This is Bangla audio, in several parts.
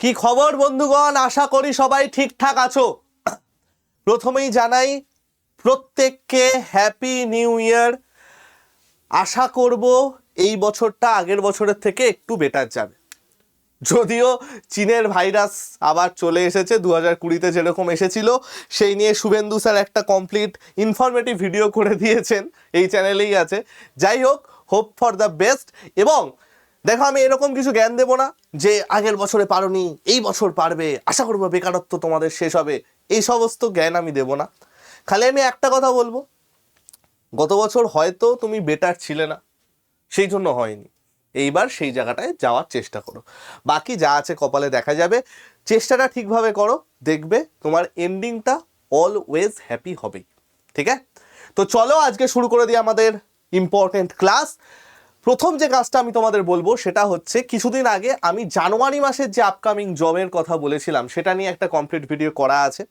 কি খবর, বন্ধুগণ? আশা করি সবাই ঠিকঠাক আছো। প্রথমেই জানাই, প্রত্যেককে হ্যাপি নিউ ইয়ার আশা করব এই বছরটা আগের বছরের থেকে একটু বেটার যাবে। যদিও চীনের ভাইরাস আবার চলে এসেছে দু হাজার কুড়িতে যেরকম এসেছিল, সেই নিয়ে শুভেন্দু স্যার একটা কমপ্লিট ইনফরমেটিভ ভিডিও করে দিয়েছেন, এই চ্যানেলেই আছে। যাই হোক হোপ ফর দ্য বেস্ট এবং দেখো, আমি এরকম কিছু জ্ঞান দেবো না যে আগের বছরে পারোনি, এই বছর পারবে, আশা করব বেকারত্ব তোমাদের শেষ হবে। এই সমস্ত জ্ঞান আমি দেবো না। খালি আমি একটা কথা বলব, গত বছর হয়তো তুমি বেটার ছিলে না, সেই জন্য হয়নি। এইবার সেই জায়গাটায় যাওয়ার চেষ্টা করো। বাকি যা আছে কপালে দেখা যাবে, চেষ্টাটা ঠিকভাবে করো, দেখবে তোমার এন্ডিংটা অলওয়েজ হ্যাপি হবেই, ঠিক আছে? তো চলো, আজকে শুরু করে দিই আমাদের ইম্পর্টেন্ট ক্লাস প্রথম যে কাজটা আমি তোমাদের বলব সেটা হচ্ছে কিছুদিন আগে আমি জানুয়ারি মাসের যে আপকামিং জবের কথা বলেছিলাম, সেটা নিয়ে একটা কমপ্লিট ভিডিও করা আছে।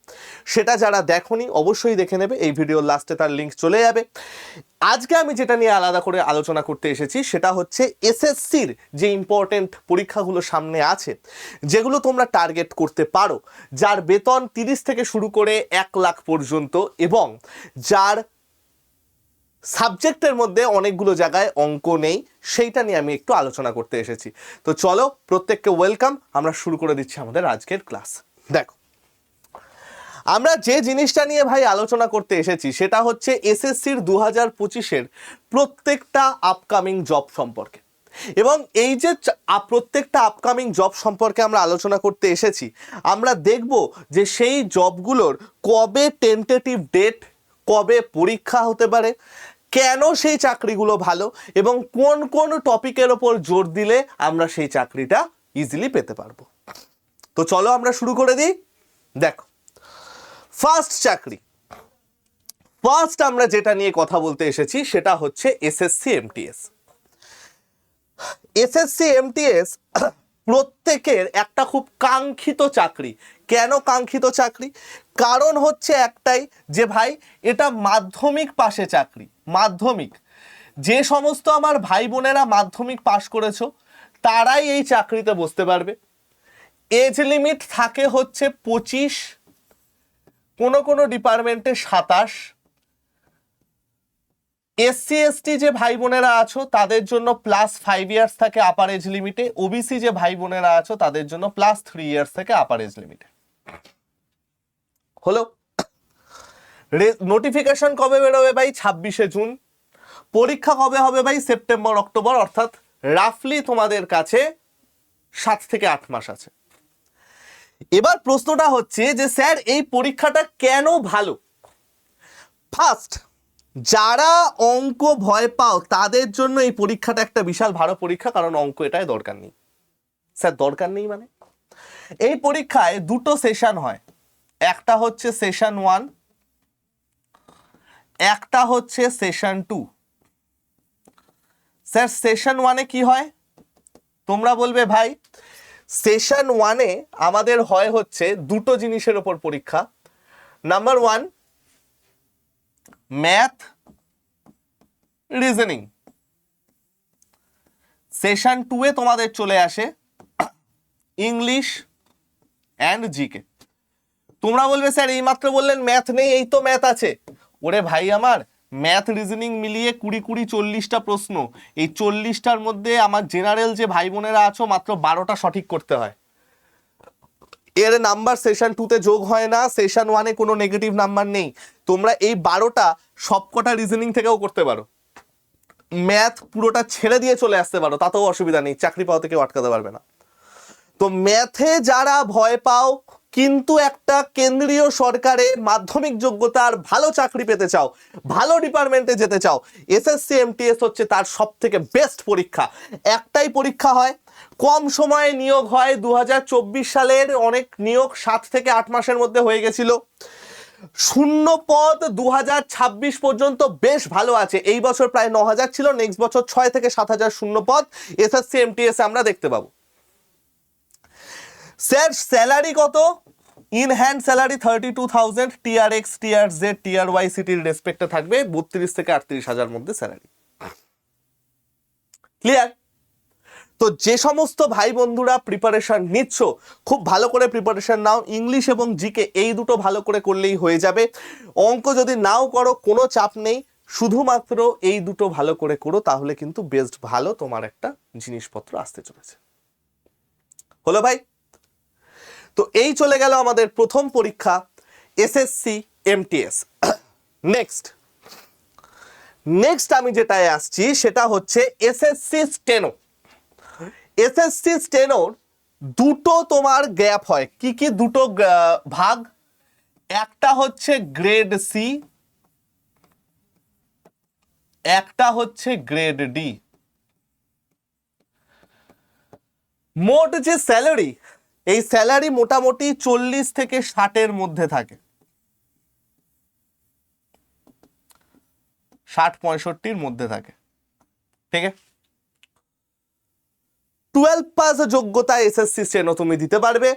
সেটা যারা দেখোনি, অবশ্যই দেখে নেবে। এই ভিডিওর লাস্টে তার লিঙ্ক চলে যাবে। আজকে আমি যেটা নিয়ে আলাদা করে আলোচনা করতে এসেছি, সেটা হচ্ছে এসএসসির যে ইম্পর্টেন্ট পরীক্ষাগুলো সামনে আছে, যেগুলো তোমরা টার্গেট করতে পারো, যার বেতন তিরিশ থেকে শুরু করে এক লাখ পর্যন্ত এবং যার সাবজেক্টের মধ্যে অনেকগুলো জায়গায় অঙ্ক নেই, সেইটা নিয়ে আমি একটু আলোচনা করতে এসেছি। তো চলো, প্রত্যেককে ওয়েলকাম আমরা শুরু করে দিচ্ছি আমাদের আজকের ক্লাস দেখো, আমরা যে জিনিসটা নিয়ে ভাই আলোচনা করতে এসেছি, সেটা হচ্ছে এসএসসির দু হাজার পঁচিশের প্রত্যেকটা আপকামিং জব সম্পর্কে। এবং এই যে প্রত্যেকটা আপকামিং জব সম্পর্কে আমরা আলোচনা করতে এসেছি, আমরা দেখব যে সেই জবগুলোর কবে টেন্টেটিভ ডেট কবে পরীক্ষা হতে পারে কেন সেই চাকরিগুলো ভালো এবং কোন কোন টপিকের ওপর জোর দিলে আমরা সেই চাকরিটা ইজিলি পেতে পারব? তো চলো আমরা শুরু করে দিই। দেখো ফার্স্ট চাকরি। ফার্স্ট আমরা যেটা নিয়ে কথা বলতে এসেছি সেটা হচ্ছে এসএসসি এমটিএস এসএসসি এমটিএস প্রত্যেকের একটা খুব কাঙ্ক্ষিত চাকরি। কেন কাঙ্ক্ষিত চাকরি? কারণ হচ্ছে একটাই যে ভাই, এটা মাধ্যমিক পাশে চাকরি, মাধ্যমিক। যে সমস্ত আমার ভাই বোনেরা মাধ্যমিক পাশ করেছ, তারাই এই চাকরিতে বসতে পারবে। এজ লিমিট থাকে হচ্ছে পঁচিশ, কোনো কোনো ডিপার্টমেন্টে সাতাশ। এসসি, এসটি যে ভাই বোনেরা আছো, তাদের জন্য প্লাস ফাইভ ইয়ার্স থাকে আপার এজ লিমিটে ওবিসি যে ভাই বোনেরা আছো, তাদের জন্য প্লাস থ্রি ইয়ার্স থেকে আপার এজ লিমিটে হলো। নোটিফিকেশন কবে বেরোবে ভাই? ছাব্বিশে জুন। পরীক্ষা কবে হবে ভাই? সেপ্টেম্বর, অক্টোবর, অর্থাৎ রাফলি তোমাদের কাছে সাত থেকে আট মাস আছে। এবার প্রশ্নটা হচ্ছে যে, স্যার, এই পরীক্ষাটা কেন ভালো? ফার্স্ট যারা অঙ্ক ভয় পাও, তাদের জন্য এই পরীক্ষাটা একটা বিশাল ভালো পরীক্ষা, কারণ অঙ্ক এটাই দরকার নেই। স্যার, দরকার নেই মানে? এই পরীক্ষায় দুটো সেশন হয়। একটা হচ্ছে সেশন ওয়ান একটা হচ্ছে সেশন টু স্যার সেশন ওয়ানে কি হয়? তোমরা বলবে, ভাই সেশন ওয়ানে আমাদের হয় হচ্ছে দুটো জিনিসের ওপর পরীক্ষা। Number one math reasoning session টুয়ে তোমাদের চলে আসে ইংলিশ অ্যান্ড জিকে তোমরা বলবে, স্যার, এইমাত্র বললেন ম্যাথ নেই, এই তো ম্যাথ আছে। ওরে ভাই আমার ম্যাথ রিজনিং মিলিয়ে কুড়ি কুড়ি চল্লিশটা প্রশ্ন। এই চল্লিশটার মধ্যে আমার জেনারেল যে ভাই বোনেরা আছো, মাত্র বারোটা সঠিক করতে হয়। এর নাম্বার সেশন টুতে যোগ হয় না সেশন ওয়ানে কোনো নেগেটিভ নাম্বার নেই। তোমরা এই বারোটা সবকটা রিজনিং থেকেও করতে পারো। ম্যাথ পুরোটা ছেড়ে দিয়ে চলে আসতে পারো, তাতেও অসুবিধা নেই, চাকরি পাওয়া থেকে আটকাতে পারবে না। তো ম্যাথে যারা ভয় পাও কিন্তু একটা কেন্দ্রীয় সরকারের মাধ্যমিক যোগ্যতার ভালো চাকরি পেতে চাও, ভালো ডিপার্টমেন্টে যেতে চাও এসএসসি এমটিএস হচ্ছে তার সব থেকে বেস্ট পরীক্ষা। একটাই পরীক্ষা হয়, কম সময়ে নিয়োগ হয় দু হাজার চব্বিশ সালের অনেক নিয়োগ সাত থেকে আট মাসের মধ্যে হয়ে গেছিল। শূন্য পদ দু হাজার ছাব্বিশ পর্যন্ত বেশ ভালো আছে। এই বছর প্রায় ন ছিল নেক্সট বছর ছয় থেকে সাত হাজার শূন্য পদ এসএসসি এমটিএস আমরা দেখতে পাবো। স্যার স্যালারি কত? In hand salary thirty two thousand tier X tier Z tier Y সিটির রেসপেক্টে থাকবে বত্রিশ থেকে আটত্রিশ হাজার মধ্যে স্যালারি ক্লিয়ার তো যে সমস্ত ভাই বন্ধুরা প্রিপারেশন নিচ্ছ, খুব ভালো করে প্রিপারেশন নাও। ইংলিশ এবং জিকে এই দুটো ভালো করে করলেই হয়ে যাবে। অঙ্ক যদি নাও করো, কোনো চাপ নেই। শুধুমাত্র এই দুটো ভালো করে করো, তাহলে কিন্তু বেস্ট ভালো তোমার একটা জিনিসপত্র আসতে চলেছে। হলো ভাই তো এই চলে গেল আমাদের প্রথম পরীক্ষা এসএসসি এমটিএস নেক্সট নেক্সট আমি যেটায় আসছি সেটা হচ্ছে এসএসসি স্টেনো এসএসসি স্টেনোর দুটো তোমার গ্যাপ হয়। কি কি দুটো ভাগ? একটা হচ্ছে গ্রেড সি একটা হচ্ছে গ্রেড ডি মোট যে স্যালারি এই স্যালারি মোটামুটি চল্লিশ থেকে ষাটের মধ্যে থাকে। ষাট পঁয়ষট্টির মধ্যে থাকে। ঠিক আছে? টুয়েলভ পাস যোগ্যতা এসএসসি স্টেনো তুমি দিতে পারবে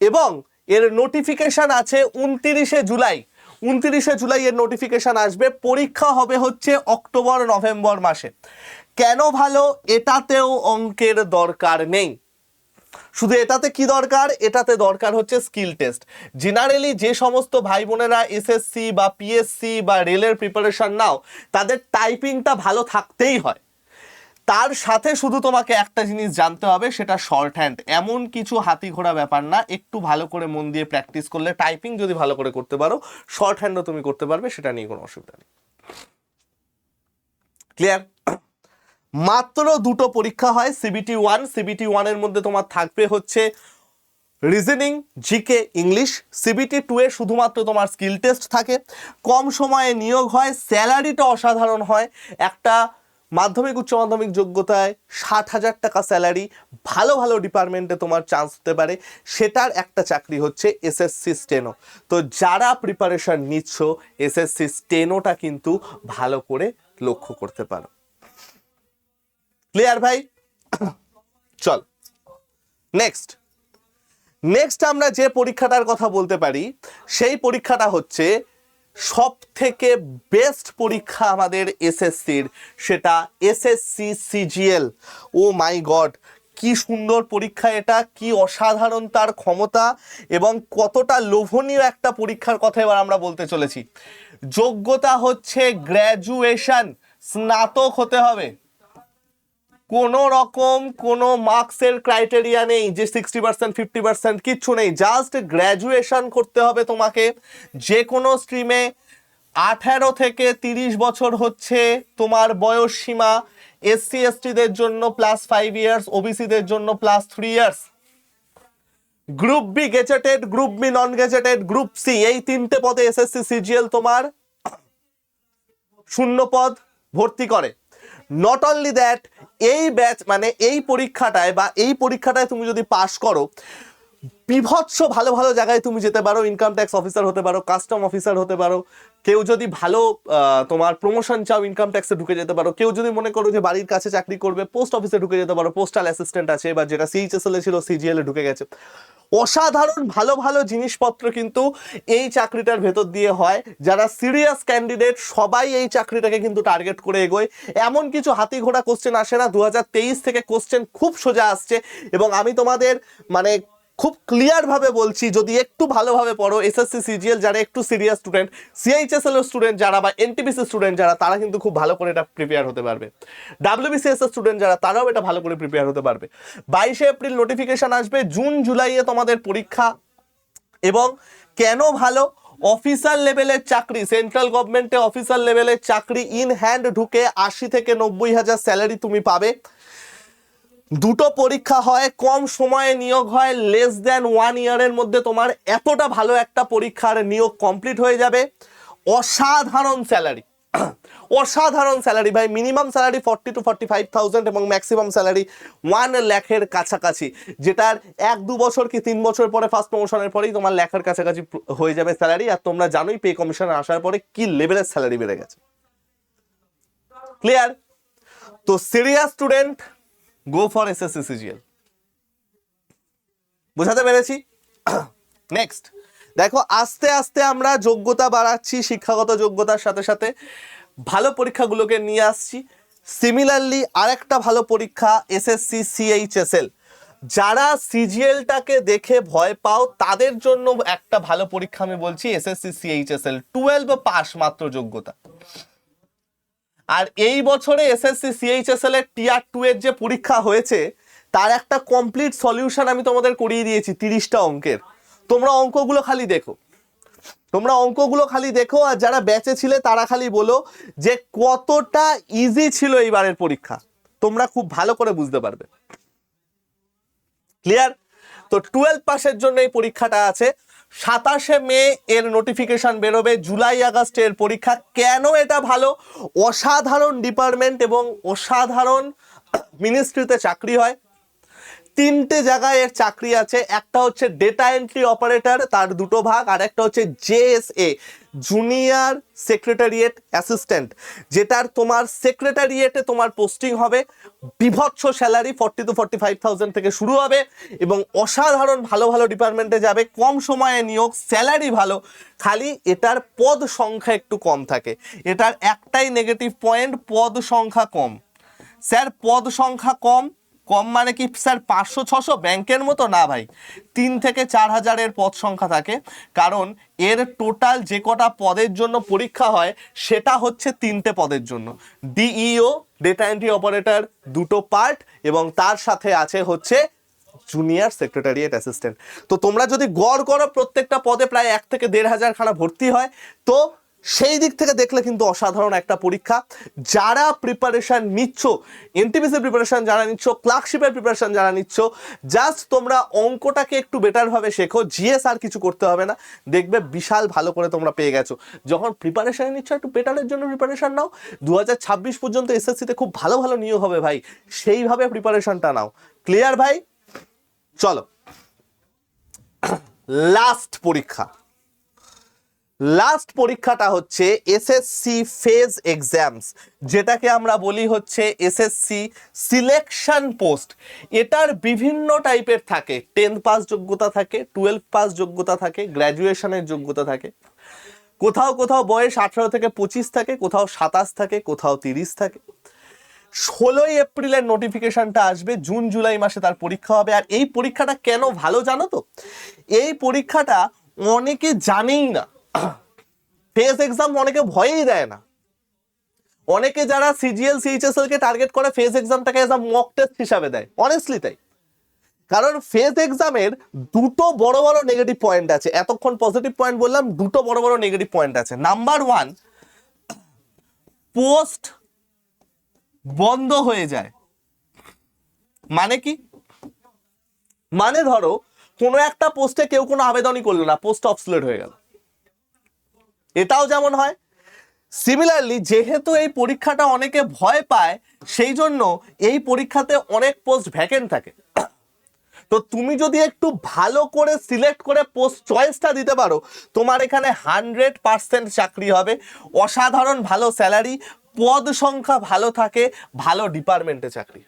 এবং এর নোটিফিকেশন আছে উনতিরিশে জুলাই। উনতিরিশে জুলাই এর নোটিফিকেশান আসবে। পরীক্ষা হবে হচ্ছে অক্টোবর, নভেম্বর মাসে। কেন ভালো? এটাতেও অঙ্কের দরকার নেই। শুধু এটাতে কি দরকার? এটাতে দরকার হচ্ছে স্কিল টেস্ট জেনারেলি যে সমস্ত ভাই বোনেরা এসএসসি বা পিএসসি বা রেলের প্রিপারেশন নাও, তাদের টাইপিংটা ভালো থাকতেই হয়। তার সাথে শুধু তোমাকে একটা জিনিস জানতে হবে, সেটা শর্ট হ্যান্ড এমন কিছু হাতি ঘোড়া ব্যাপার না, একটু ভালো করে মন দিয়ে প্র্যাকটিস করলে টাইপিং যদি ভালো করে করতে পারো শর্ট হ্যান্ডও তুমি করতে পারবে, সেটা নিয়ে কোনো অসুবিধা নেই। ক্লিয়ার মাত্র দুটো পরীক্ষা হয় সিবিটি ওয়ান সিবিটি ওয়ানের মধ্যে তোমার থাকবে হচ্ছে reasoning GK English CBT two এ শুধুমাত্র তোমার স্কিল টেস্ট থাকে। কম সময়ে নিয়োগ হয় স্যালারিটা অসাধারণ হয়। একটা মাধ্যমিক, উচ্চ মাধ্যমিক যোগ্যতায় ষাট হাজার টাকা স্যালারি ভালো ভালো ডিপার্টমেন্টে তোমার চান্স হতে পারে। সেটার একটা চাকরি হচ্ছে এসএসসি স্টেনো তো যারা প্রিপারেশন নিচ্ছ এসএসসি স্টেনোটা কিন্তু ভালো করে লক্ষ্য করতে পারো। ক্লিয়ার ভাই? চল। নেক্সট নেক্সট আমরা যে পরীক্ষাটার কথা বলতে পারি, সেই পরীক্ষাটা হচ্ছে সব থেকে বেস্ট পরীক্ষা আমাদের এসএসসির সেটা SSC CGL O my God কি সুন্দর পরীক্ষা এটা, কি অসাধারণ তার ক্ষমতা এবং কতটা লোভনীয় একটা পরীক্ষার কথা এবার আমরা বলতে চলেছি। যোগ্যতা হচ্ছে গ্র্যাজুয়েশন স্নাতক হতে হবে। কোনো রকম কোনো মার্কসের ক্রাইটেরিয়া নেই, যে সিক্সটি পার্সেন্ট ফিফটি পার্সেন্ট কিচ্ছু নেই। জাস্ট গ্র্যাজুয়েশন করতে হবে তোমাকে। যে কোনো স্ট্রিমে আঠারো থেকে তিরিশ বছর হচ্ছে তোমার বয়স সীমা। এসসি এসটিদের জন্য প্লাস ফাইভ ইয়ার্স ওবিসিদের জন্য plus three years group B gazetted group B non gazetted group C এই তিনটে পদে এসএসসি সিজিএল তোমার শূন্য পদ ভর্তি করে। নট অনলি দ্যাট এই ব্যাচ মানে এই পরীক্ষাটায় বা এই পরীক্ষাটায় তুমি যদি পাশ করো বিভৎস ভালো ভালো জায়গায় তুমি যেতে পারো ইনকাম ট্যাক্স অফিসার হতে পারো কাস্টম অফিসার হতে পারো। কেউ যদি ভালো তোমার প্রমোশন চাও ইনকাম ট্যাক্সে ঢুকে যেতে পারো। কেউ যদি মনে করো যে বাড়ির কাছে চাকরি করবে পোস্ট অফিসে ঢুকে যেতে পারো পোস্টাল অ্যাসিস্ট্যান্ট আছে বা যেটা সিএইচএসএল এ ছিল সিজিএল এ ঢুকে গেছে। অসাধারণ ভালো ভালো জিনিসপত্র কিন্তু এই চাকরিটার ভেতর দিয়ে হয়। যারা সিরিয়াস ক্যান্ডিডেট সবাই এই চাকরিটাকে কিন্তু টার্গেট করে এগোয়। এমন কিছু হাতি ঘোড়া কোশ্চেন আসে না। দু হাজার তেইশ থেকে কোশ্চেন খুব সোজা আসছে। এবং আমি তোমাদের মানে খুব ক্লিয়ারভাবে বলছি, যদি একটু ভালোভাবে পড়ো এসএসসি সিজিএল যারা একটু সিরিয়াস স্টুডেন্ট সিএইচএসএল স্টুডেন্ট যারা বা এনটিপিসি স্টুডেন্ট যারা, তারা কিন্তু খুব ভালো করে এটা প্রিপেয়ার হতে পারবে। ডাব্লিউবিসিএস স্টুডেন্ট যারা, তারাও এটা ভালো করে প্রিপেয়ার হতে পারবে। বাইশে এপ্রিল নোটিফিকেশন আসবে জুন জুলাইয়ে তোমাদের পরীক্ষা। এবং কেন ভালো? অফিসার লেভেলের চাকরি সেন্ট্রাল গভর্নমেন্টে অফিসার লেভেলের চাকরি ইন হ্যান্ড ঢুকে আশি থেকে নব্বই হাজার স্যালারি তুমি পাবে। দুটো পরীক্ষা হয়, কম সময়ে নিয়োগ হয় লেস দ্যান ওয়ান ইয়ারের মধ্যে তোমার এতটা ভালো একটা পরীক্ষার নিয়োগ কমপ্লিট হয়ে যাবে। অসাধারণ স্যালারি অসাধারণ স্যালারি ভাই minimum salary forty two forty five thousand এবং ম্যাক্সিমাম স্যালারি ওয়ান ল্যাখের কাছাকাছি, যেটার এক দু বছর কি তিন বছর পরে ফার্স্ট প্রমোশনের পরেই তোমার ল্যাখের কাছাকাছি হয়ে যাবে স্যালারি আর তোমরা জানোই পে কমিশনে আসার পরে কি লেভেলের স্যালারি বেড়ে গেছে। ক্লিয়ার তো serious student go for SSC CGL বুঝাতে পেরেছি? নেক্সট দেখো, আস্তে আস্তে আমরা যোগ্যতা বাড়াচ্ছি, শিক্ষাগত যোগ্যতার সাথে সাথে। ভালো পরীক্ষাগুলোকে নিয়ে আসছি। সিমিলারলি আরেকটা ভালো পরীক্ষা এসএসসি সিএইচএসএল যারা সিজিএলটাকে দেখে ভয় পাও, তাদের জন্য একটা ভালো পরীক্ষা আমি বলছি এসএসসি সিএইচএসএল টুয়েলভ পাস মাত্র যোগ্যতা। আর এই বছরে এসএসসি সিএইচএসএল এর টিআর টু এর যে পরীক্ষা হয়েছে, তার একটা কমপ্লিট সলিউশন আমি তোমাদের করিয়ে দিয়েছি তিরিশটা অঙ্কের। তোমরা অঙ্কগুলো খালি দেখো। তোমরা অঙ্কগুলো খালি দেখো আর যারা ব্যাচে ছিলে তারা খালি বলো যে কতটা ইজি ছিল এইবারের পরীক্ষা। তোমরা খুব ভালো করে বুঝতে পারবে। ক্লিয়ার তো টুয়েলভ পাসের জন্য এই পরীক্ষাটা আছে। সাতাশে মে এর নোটিফিকেশান বেরোবে। জুলাই আগস্টের পরীক্ষা। কেন এটা ভালো? অসাধারণ ডিপার্টমেন্ট এবং অসাধারণ মিনিস্ট্রিতে চাকরি হয়। তিনটে জায়গায় এর চাকরি আছে। একটা হচ্ছে ডেটা এন্ট্রি অপারেটর তার দুটো ভাগ, আর একটা হচ্ছে জেএসএ জুনিয়র সেক্রেটারিয়েট অ্যাসিস্ট্যান্ট যেটার তোমার সেক্রেটারিয়েটে তোমার পোস্টিং হবে। বিভৎস salary forty two forty five thousand থেকে শুরু হবে এবং অসাধারণ ভালো ভালো ডিপার্টমেন্টে যাবে। কম সময়ে নিয়োগ স্যালারি ভালো, খালি এটার পদ সংখ্যা একটু কম থাকে। এটার একটাই নেগেটিভ পয়েন্ট পদ সংখ্যা কম। স্যার, পদ সংখ্যা কম কম মানে কি, স্যার, পাঁচশো, ছশো? ব্যাংকের মতো? না ভাই। তিন থেকে চার হাজারের পদ সংখ্যা থাকে। কারণ এর টোটাল যে কটা পদের জন্য পরীক্ষা হয়, সেটা হচ্ছে তিনটে পদের জন্য। ডিইও ডেটা এন্ট্রি অপারেটর দুটো পার্ট এবং তার সাথে আছে হচ্ছে জুনিয়র সেক্রেটারিয়েট অ্যাসিস্ট্যান্ট তো তোমরা যদি গড় করো, প্রত্যেকটা পদে প্রায় এক থেকে দেড় হাজার খানা ভর্তি হয়। তো সেই দিক থেকে দেখলে কিন্তু অসাধারণ একটা পরীক্ষা। যারা প্রিপারেশান নিচ্ছ এনটিপিসি প্রিপারেশন যারা নিচ্ছ ক্লার্কশিপের প্রিপারেশান যারা নিচ্ছ জাস্ট তোমরা অঙ্কটাকে একটু বেটারভাবে শেখো জিএস আর কিছু করতে হবে না। দেখবে বিশাল ভালো করে তোমরা পেয়ে গেছো। যখন প্রিপারেশন নিচ্ছ, একটু বেটারের জন্য প্রিপারেশান নাও। দু হাজার ছাব্বিশ পর্যন্ত এসএসসিতে খুব ভালো ভালো নিয়োগ হবে ভাই। সেইভাবে প্রিপারেশানটা নাও। ক্লিয়ার ভাই? চলো। লাস্ট পরীক্ষা। লাস্ট পরীক্ষাটা হচ্ছে এসএসসি ফেজ এক্সামস যেটাকে আমরা বলি হচ্ছে এসএসসি সিলেকশন পোস্ট এটার বিভিন্ন টাইপের থাকে। টেন্থ পাস যোগ্যতা থাকে টুয়েলভ পাস যোগ্যতা থাকে গ্র্যাজুয়েশনের যোগ্যতা থাকে। কোথাও কোথাও বয়স আঠারো থেকে পঁচিশ থাকে, কোথাও সাতাশ থাকে, কোথাও তিরিশ থাকে। ষোলোই এপ্রিলের নোটিফিকেশনটা আসবে, জুন, জুলাই মাসে তার পরীক্ষা হবে। আর এই পরীক্ষাটা কেন ভালো জানো তো? এই পরীক্ষাটা অনেকে জানেই না। ফেস এক্সাম অনেকে ভয়ই দেয় না। অনেকে যারা সিজিএল সিএইচএসএল কে টার্গেট করে, ফেস এক্সামটাকে এজ আ মক টেস্ট হিসাবে দেয়। অনেস্টলি তাই। কারণ ফেস এক্সামের দুটো বড় বড় নেগেটিভ পয়েন্ট আছে। এতক্ষণ পজিটিভ পয়েন্ট বললাম, দুটো বড় বড় নেগেটিভ পয়েন্ট আছে। নাম্বার ওয়ান পোস্ট বন্ধ হয়ে যায়। মানে কি? মানে ধরো, কোনো একটা পোস্টে কেউ কোনো আবেদনই করল না পোস্ট অবসলেট হয়ে গেল। এটাও যেমন হয়। সিমিলারলি যেহেতু এই পরীক্ষাটা অনেকে ভয় পায়, সেই জন্য এই পরীক্ষাতে অনেক পোস্ট ভ্যাকেন্ট থাকে। তো তুমি যদি একটু ভালো করে সিলেক্ট করে পোস্ট চয়েসটা দিতে পারো, তোমার এখানে হান্ড্রেড পার্সেন্ট চাকরি হবে। অসাধারণ ভালো স্যালারি পদ সংখ্যা ভালো থাকে, ভালো ডিপার্টমেন্টে চাকরি।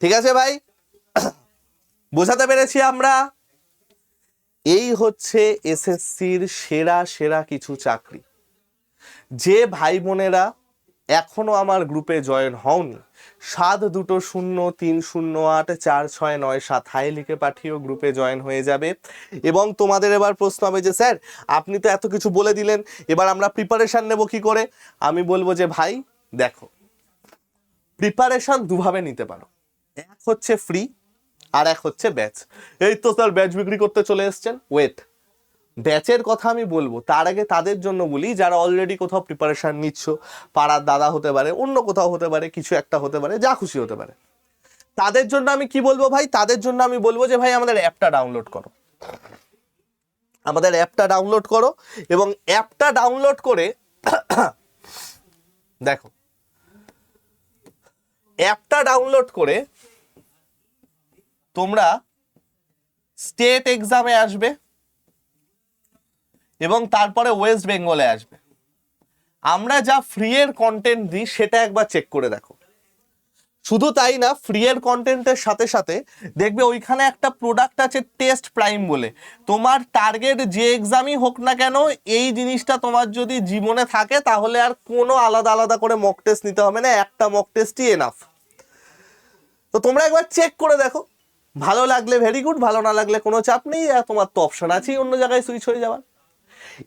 ঠিক আছে ভাই? বোঝাতে পেরেছি আমরা? এই হচ্ছে এসএসসির সেরা সেরা কিছু চাকরি। যে ভাই বোনেরা এখনও আমার গ্রুপে জয়েন হওনি, সাত দুটো শূন্য, তিন শূন্য, আট, চার, ছয়, নয়, সাত, হাই লিখে পাঠিয়েও গ্রুপে জয়েন হয়ে যাবে। এবং তোমাদের এবার প্রশ্ন হবে যে, স্যার, আপনি তো এত কিছু বলে দিলেন, এবার আমরা প্রিপারেশন নেব কি করে? আমি বলব যে, ভাই, দেখো প্রিপারেশন দুভাবে নিতে পারো। এক হচ্ছে ফ্রি আর এক হচ্ছে ব্যাচ এই তো স্যার ব্যাচ বিক্রি করতে চলে এসছেন। ওয়েট ব্যাচের কথা আমি বলব। তার আগে তাদের জন্য বলি, যারা অলরেডি কোথাও প্রিপারেশান নিচ্ছ, পাড়ার দাদা হতে পারে, অন্য কোথাও হতে পারে, কিছু একটা হতে পারে, যা খুশি হতে পারে। তাদের জন্য আমি কি বলব ভাই? তাদের জন্য আমি বলব যে ভাই, আমাদের অ্যাপটা ডাউনলোড করো। আমাদের অ্যাপটা ডাউনলোড করো এবং অ্যাপটা ডাউনলোড করে দেখো। অ্যাপটা ডাউনলোড করে তোমরা স্টেট এক্সামে আসবে এবং তারপরে ওয়েস্ট বেঙ্গলে আসবে। আমরা যা ফ্রি এর কন্টেন্ট দিই, সেটা একবার চেক করে দেখো। শুধু তাই না ফ্রি এর কন্টেন্টের সাথে সাথে দেখবে ওইখানে একটা প্রোডাক্ট আছে টেস্ট প্রাইম বলে। তোমার টার্গেট যে এক্সামই হোক না কেন, এই জিনিসটা তোমার যদি জীবনে থাকে, তাহলে আর কোনো আলাদা আলাদা করে মক টেস্ট নিতে হবে না, একটা মক টেস্টই এনাফ তো তোমরা একবার চেক করে দেখো। ভালো লাগলে ভেরি গুড ভালো না লাগলে কোনো চাপ নেই তোমার তো অপশন আছেই, অন্য জায়গায় সুইচ হয়ে যাওয়ার।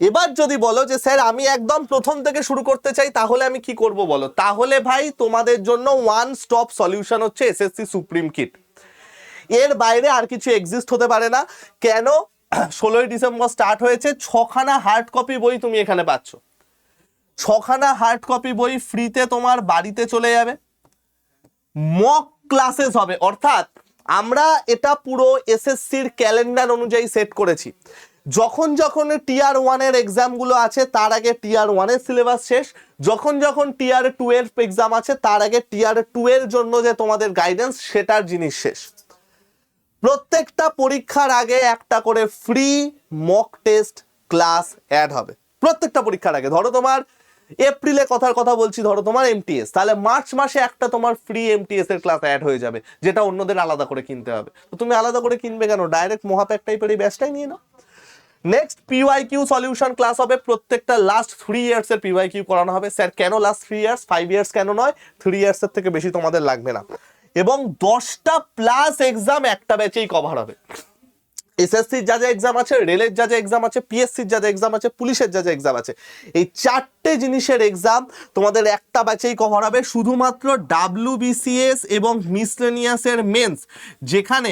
এবার যদি বলো যে, স্যার, আমি একদম প্রথম থেকে শুরু করতে চাই, তাহলে আমি কি করব বলো? তাহলে ভাই, তোমাদের জন্য ওয়ান স্টপ সলিউশন হচ্ছে এসএসসি সুপ্রিম কিট এর বাইরে আর কিছু এক্সিস্ট হতে পারে না। কেন? ষোলোই ডিসেম্বর স্টার্ট হয়েছে, ছখানা হার্ড কপি বই তুমি এখানে পাচ্ছ। ছখানা হার্ড কপি বই ফ্রিতে তোমার বাড়িতে চলে যাবে। মক ক্লাসেস হবে, অর্থাৎ আমরা এটা পুরো এসএসসির ক্যালেন্ডার অনুযায়ী সেট করেছি। যখন যখন টিয়ার ওয়ানের এক্সামগুলো আছে, তার আগে টিয়ার ওয়ানের সিলেবাস শেষ। যখন যখন টিয়ার টু এর এক্সাম আছে, তার আগে টিয়ার টু এর জন্য যে তোমাদের গাইডেন্স সেটার জিনিস শেষ। প্রত্যেকটা পরীক্ষার আগে একটা করে free mock test class add হবে। প্রত্যেকটা পরীক্ষার আগে। ধরো তোমার এপ্রিলে কথার কথা বলছি, ধরো তোমার এমটিএস তাহলে মার্চ মাসে একটা তোমার ফ্রি এমটিএস এর ক্লাস অ্যাড হয়ে যাবে, যেটা অন্যদের আলাদা করে কিনতে হবে। তো তুমি আলাদা করে কিনবে কেন? ডাইরেক্ট মহাপ্যাক টাইপের এই ব্যাচটাই নিয়ে নাও। Next PY Q solution class হবে, প্রত্যেকটা লাস্ট থ্রি ইয়ার্স এর পিওয়াই কিউ করানো হবে। স্যার কেন last three years five years কেন নয়? থ্রি ইয়ার্স এর থেকে বেশি তোমাদের লাগবে না। এবং দশটা প্লাস এক্সাম একটা ব্যাচেই কভার হবে। এসএসসির যা যা এক্সাম আছে রেলের যা যা এক্সাম আছে পিএসসির যা যা এক্সাম আছে, পুলিশের যা যা এক্সাম আছে, এই চারটে জিনিসের এক্সাম তোমাদের একটা ব্যাচেই কভার হবে, শুধুমাত্র ডাব্লিউ বিসিএস এবং মিসলেনিয়াসের মেন্স যেখানে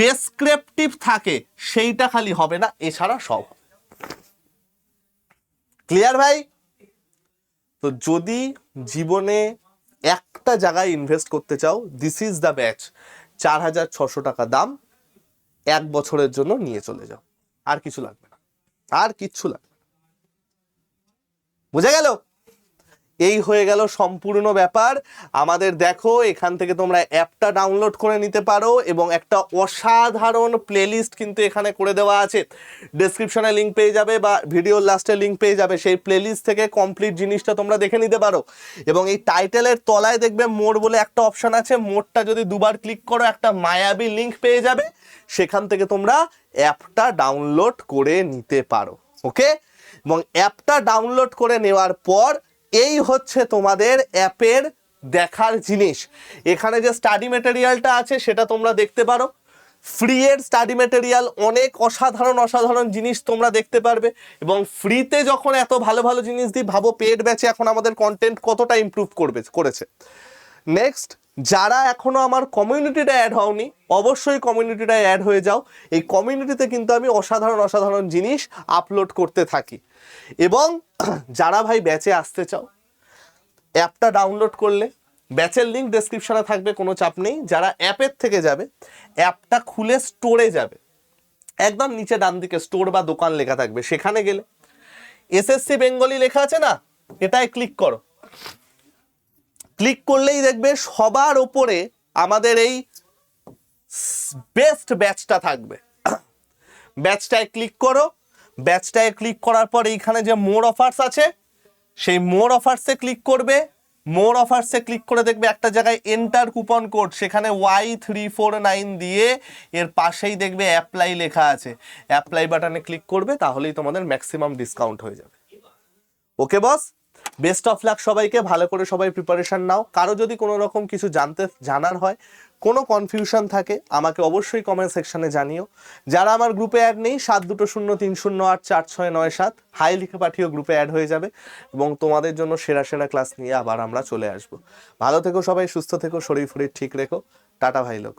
ডেসক্রিপটিভ থাকে, সেইটা খালি হবে না, এছাড়া সব ক্লিয়ার ভাই? তো যদি জীবনে একটা জায়গায় ইনভেস্ট করতে চাও দিস ইজ দ্য ব্যাচ চার হাজার ছশো টাকা দাম এক বছরের জন্য নিয়ে চলে যাও। আর কিছু লাগবে না। আর কিচ্ছু লাগবে না। বুঝা গেল? এই হয়ে গেল সম্পূর্ণ ব্যাপার। আমাদের দেখো, এখান থেকে তোমরা অ্যাপটা ডাউনলোড করে নিতে পারো এবং একটা অসাধারণ প্লেলিস্ট কিন্তু এখানে করে দেওয়া আছে। ডেসক্রিপশনে লিঙ্ক পেয়ে যাবে বা ভিডিওর লাস্টে লিঙ্ক পেয়ে যাবে। সেই প্লেলিস্ট থেকে কমপ্লিট জিনিসটা তোমরা দেখে নিতে পারো। এবং এই টাইটেলের তলায় দেখবে মোড বলে একটা অপশান আছে। মোডটা যদি দুবার ক্লিক করো, একটা মায়াবী লিঙ্ক পেয়ে যাবে। সেখান থেকে তোমরা অ্যাপটা ডাউনলোড করে নিতে পারো। ওকে এবং অ্যাপটা ডাউনলোড করে নেওয়ার পর এই হচ্ছে তোমাদের অ্যাপের দেখার জিনিস। এখানে যে স্টাডি মেটেরিয়ালটা আছে, সেটা তোমরা দেখতে পারো। ফ্রি এর স্টাডি মেটেরিয়াল অনেক অসাধারণ অসাধারণ জিনিস তোমরা দেখতে পারবে। এবং ফ্রিতে যখন এত ভালো ভালো জিনিস দিই, ভাবো পেড ব্যাচে এখন আমাদের কন্টেন্ট কতটা ইম্প্রুভ করবে, করেছে। নেক্সট যারা এখনও আমার কমিউনিটিটা অ্যাড হওনি, অবশ্যই কমিউনিটিটা অ্যাড হয়ে যাও। এই কমিউনিটিতে কিন্তু আমি অসাধারণ অসাধারণ জিনিস আপলোড করতে থাকি। এবং যারা ভাই ব্যাচে আসতে চাও, অ্যাপটা ডাউনলোড করলে ব্যাচের লিঙ্ক ডেসক্রিপশনে থাকবে, কোনো চাপ নেই। যারা অ্যাপের থেকে যাবে, অ্যাপটা খুলে স্টোরে যাবে। একদম নিচে ডান দিকে স্টোর বা দোকান লেখা থাকবে। সেখানে গেলে এসএসসি বেঙ্গলি লেখা আছে না? এটায় ক্লিক করো। ক্লিক করলেই দেখবে সবার ওপরে আমাদের এই বেস্ট ব্যাচটা থাকবে। ব্যাচটায় ক্লিক করো। ব্যাচটায় ক্লিক করার পর এইখানে যে মোর অফার্স আছে, সেই মোর অফার্সে ক্লিক করবে। মোর অফার্সে ক্লিক করে দেখবে একটা জায়গায় এন্টার কুপন কোড সেখানে ওয়াই থ্রি ফোর নাইন দিয়ে এর পাশেই দেখবে অ্যাপ্লাই লেখা আছে। অ্যাপ্লাই বাটনে ক্লিক করবে, তাহলেই তোমাদের ম্যাক্সিমাম ডিসকাউন্ট হয়ে যাবে। Okay boss best of luck সবাইকে, ভালো করে সবাই প্রিপারেশন নাও। কারও যদি কোনো রকম কিছু জানতে, জানার হয়, কোনো কনফিউশন থাকে, আমাকে অবশ্যই কমেন্ট সেকশানে জানিও। যারা আমার গ্রুপে অ্যাড নেই, সাত দুটো শূন্য, তিন শূন্য, আট, চার, ছয়, নয়, সাত, হাই লিখে পাঠিয়েও গ্রুপে অ্যাড হয়ে যাবে এবং তোমাদের জন্য সেরা সেরা ক্লাস নিয়ে আবার আমরা চলে আসব। ভালো থেকো সবাই, সুস্থ থেকো, শরীর ফরির ঠিক রেখো। টাটা ভাই লোক।